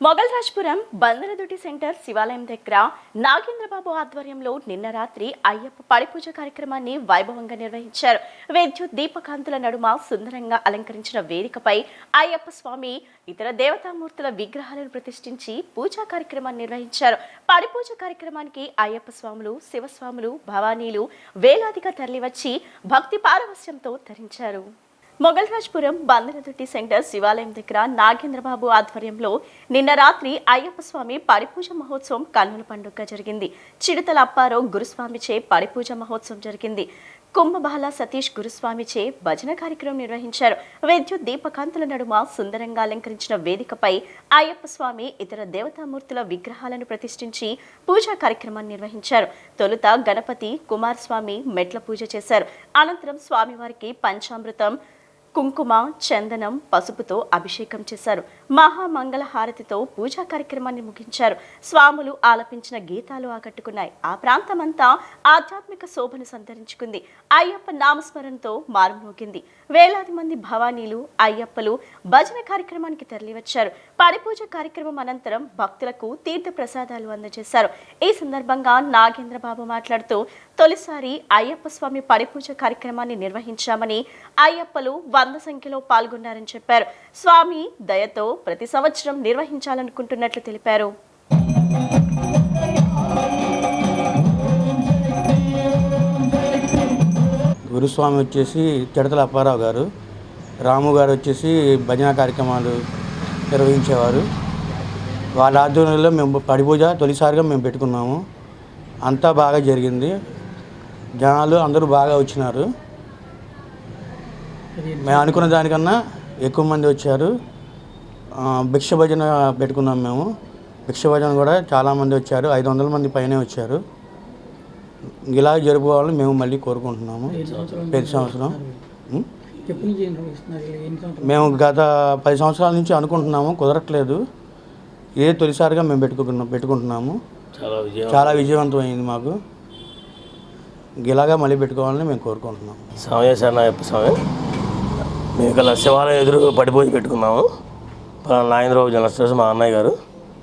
Mughal Rajpuram బందరదుటి centre శివాలయం దగ్గర నాగేంద్రబాబు ఆధ్వర్యంలో నిన్న రాత్రి అయ్యప్ప పడిపూజ కార్యక్రమాన్ని వైభవంగా నిర్వహించారు. విద్యుత్ దీపకాంతుల నడుమ సుందరంగా అలంకరించిన వేదికపై అయ్యప్ప స్వామి ఇతర దేవతామూర్తుల విగ్రహాలను ప్రతిష్ఠించి పూజా కార్యక్రమాన్ని నిర్వహించారు. పడిపూజ కార్యక్రమానికి అయ్యప్ప స్వాములు శివస్వాములు భవానీలు వేలాదిగా తరలివచ్చి భక్తి పారవస్యంతో ధరించారు మొగల్ రాజ్పురం బందరదొట్టి సెంటర్ శివాలయం దగ్గర నాగేంద్రబాబు ఆధ్వర్యంలో నిన్న రాత్రి అయ్యప్ప స్వామి పరిపూజ మహోత్సవం కన్నుల పండుగ జరిగింది. చిడతల అప్పారావు గురుస్వామిచే పరిపూజ మహోత్సవం జరిగింది. కుంభబాల సతీష్ గురుస్వామిచే భజన కార్యక్రమం నిర్వహించారు. విద్యుత్ దీపకాంతుల నడుమ సుందరంగా అలంకరించిన వేదికపై అయ్యప్ప స్వామి ఇతర దేవతామూర్తుల విగ్రహాలను ప్రతిష్ఠించి పూజా కార్యక్రమాన్ని నిర్వహించారు. తొలుత గణపతి కుమారస్వామి మెట్ల పూజ చేశారు. అనంతరం స్వామివారికి పంచామృతం కుంకుమ చందనం పసుపుతో అభిషేకం చేశారు. మహామంగళ హారతితో పూజా కార్యక్రమాన్ని ముగించారు. స్వాములు ఆలపించిన గీతాలు ఆకట్టుకున్నాయి. ఆ ప్రాంతమంతా ఆధ్యాత్మిక శోభను సంతరించుకుంది. అయ్యప్ప నామస్మరణతో మారుమోగింది వేలాది మంది భవానీలు అయ్యప్పలు భజన కార్యక్రమానికి తరలివచ్చారు. పరిపూజ కార్యక్రమం అనంతరం భక్తులకు తీర్థ ప్రసాదాలు అందజేశారు. ఈ సందర్భంగా నాగేంద్రబాబు మాట్లాడుతూ తొలిసారి అయ్యప్ప స్వామి పరిపూజ కార్యక్రమాన్ని నిర్వహించామని అయ్యప్పలు వంద సంఖ్యలో పాల్గొన్నారని చెప్పారు. స్వామి దయతో ప్రతి సంవత్సరం నిర్వహించాలనుకుంటున్నట్లు తెలిపారు. గురుస్వామి వచ్చేసి చిడతల అప్పారావు గారు రాము గారు వచ్చేసి భజన కార్యక్రమాలు నిర్వహించేవారు. వాళ్ళ ఆధ్వర్యంలో మేము పడిపూజ తొలిసారిగా మేము పెట్టుకున్నాము. అంతా బాగా జరిగింది. జనాలు అందరూ బాగా వచ్చినారు. మేము అనుకున్న దానికన్నా ఎక్కువ మంది వచ్చారు. ఆ, భిక్ష భజన పెట్టుకున్నాం మేము. భిక్ష భజన కూడా చాలామంది వచ్చారు. ఐదు వందల మంది పైనే వచ్చారు. ఇలా జరుపుకోవాలని మేము మళ్ళీ కోరుకుంటున్నాము. ప్రతి సంవత్సరం. మేము గత పది సంవత్సరాల నుంచి అనుకుంటున్నాము. కుదరట్లేదు. ఇదే తొలిసారిగా మేము పెట్టుకుంటున్నాం పెట్టుకుంటున్నాము. చాలా విజయం చాలా విజయవంతమైంది మాకు. ఇలాగా మళ్ళీ పెట్టుకోవాలని మేము కోరుకుంటున్నాం. స్వామి శరణయ్యప్ప స్వామి మేము ఇక్కడ శివాలయం ఎదురు పడిపోయి పెట్టుకున్నాము. నాగేంద్రబాబు జనరల్ మా అన్నయ్య గారు.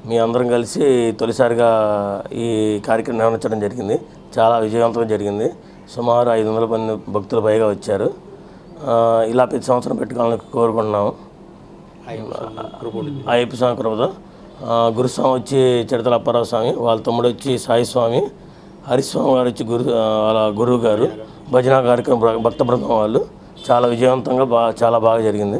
మీ అందరం కలిసి తొలిసారిగా ఈ కార్యక్రమం నిర్వహించడం జరిగింది. చాలా విజయవంతంగా జరిగింది. సుమారు ఐదు వందల మంది భక్తులు పైగా వచ్చారు. ఇలా ప్రతి సంవత్సరం పెట్టుకోవాలని కోరుకుంటున్నాము. అయ్యప్ప స్వామి కృపద గురుస్వామి వచ్చి చిడతల అప్పారావు స్వామి వాళ్ళ తమ్ముడు వచ్చి సాయి స్వామి హరిస్వామి గారు వచ్చి గురు వాళ్ళ గురువు గారు భజన కార్యక్రమం భక్త బృందం వాళ్ళు చాలా విజయవంతంగా బాగా చాలా బాగా జరిగింది.